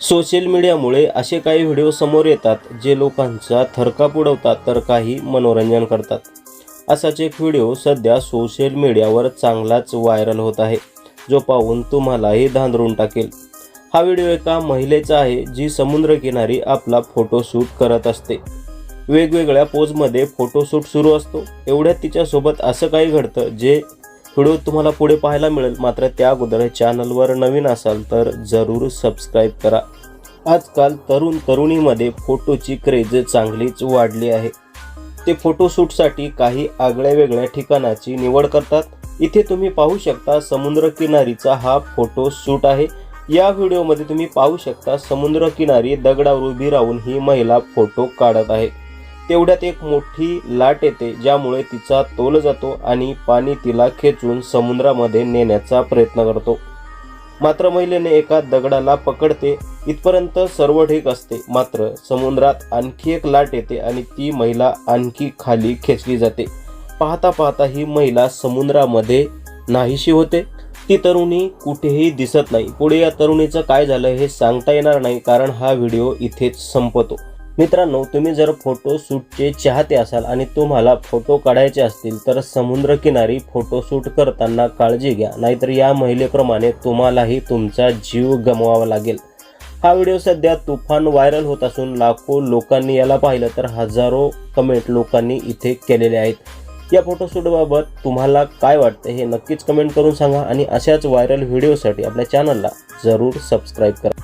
Social मीडियामुळे असे काही व्हिडिओ समोर येतात जे लोकांचा थरकाप उडवतात तर काही मनोरंजन करतात. असाच एक व्हिडिओ सध्या सोशल मीडियावर चांगलाच व्हायरल होत आहे जो पाहून तुम्हालाही धांदरून टाकेल. हा व्हिडिओ एका महिलेचा आहे जी समुद्रकिनारी आपला फोटोशूट करत असते. वेगवेगळ्या पोजमध्ये फोटोशूट सुरू असतो. एवढ्यात तिच्यासोबत असं काही घडतं जे व्हिडिओ तुम्हाला पुढे पाहायला मिळेल. मात्र त्या अगोदर चॅनलवर नवीन असाल तर जरूर सबस्क्राईब करा. आजकाल तरुण तरुणीमध्ये फोटोची क्रेज चांगलीच वाढली आहे. ते फोटोशूटसाठी काही आगळ्या वेगळ्या ठिकाणाची निवड करतात. इथे तुम्ही पाहू शकता समुद्रकिनारीचा हा फोटोशूट आहे. या व्हिडिओमध्ये तुम्ही पाहू शकता समुद्रकिनारी दगडावर उभी राहून ही महिला फोटो काढत आहे. तेवढ्यात एक मोठी लाट येते ज्यामुळे तिचा तोल जातो आणि पाणी तिला खेचून समुद्रामध्ये नेण्याचा प्रयत्न करतो. मात्र महिलेने एका दगडाला पकडते इथपर्यंत सर्व ठीक असते. मात्र समुद्रात आणखी एक लाट येते आणि ती महिला आणखी खाली खेचली जाते. पाहता पाहता ही महिला समुद्रामध्ये नाहीशी होते. ती तरुणी कुठेही दिसत नाही. पुढे या तरुणीचं काय झालं हे सांगता येणार नाही कारण हा व्हिडिओ इथेच संपतो. मित्रांनो तुम्ही जर फोटो शूटचे चाहते असाल आणि तुम्हाला फोटो काढायचे असतील तर समुद्रकिनारी फोटोशूट करताना काळजी घ्या. नाहीतर या महिलेप्रमाणे तुम्हालाही तुमचा जीव गमवावा लागेल. हा व्हिडिओ सध्या तुफान व्हायरल होत असून लाखो लोकांनी याला पाहिलं तर हजारो कमेंट लोकांनी इथे केलेले आहेत. या फोटोशूटबाबत तुम्हाला काय वाटतं हे नक्कीच कमेंट करून सांगा आणि अशाच व्हायरल व्हिडिओसाठी आपल्या चॅनलला जरूर सबस्क्राईब करा.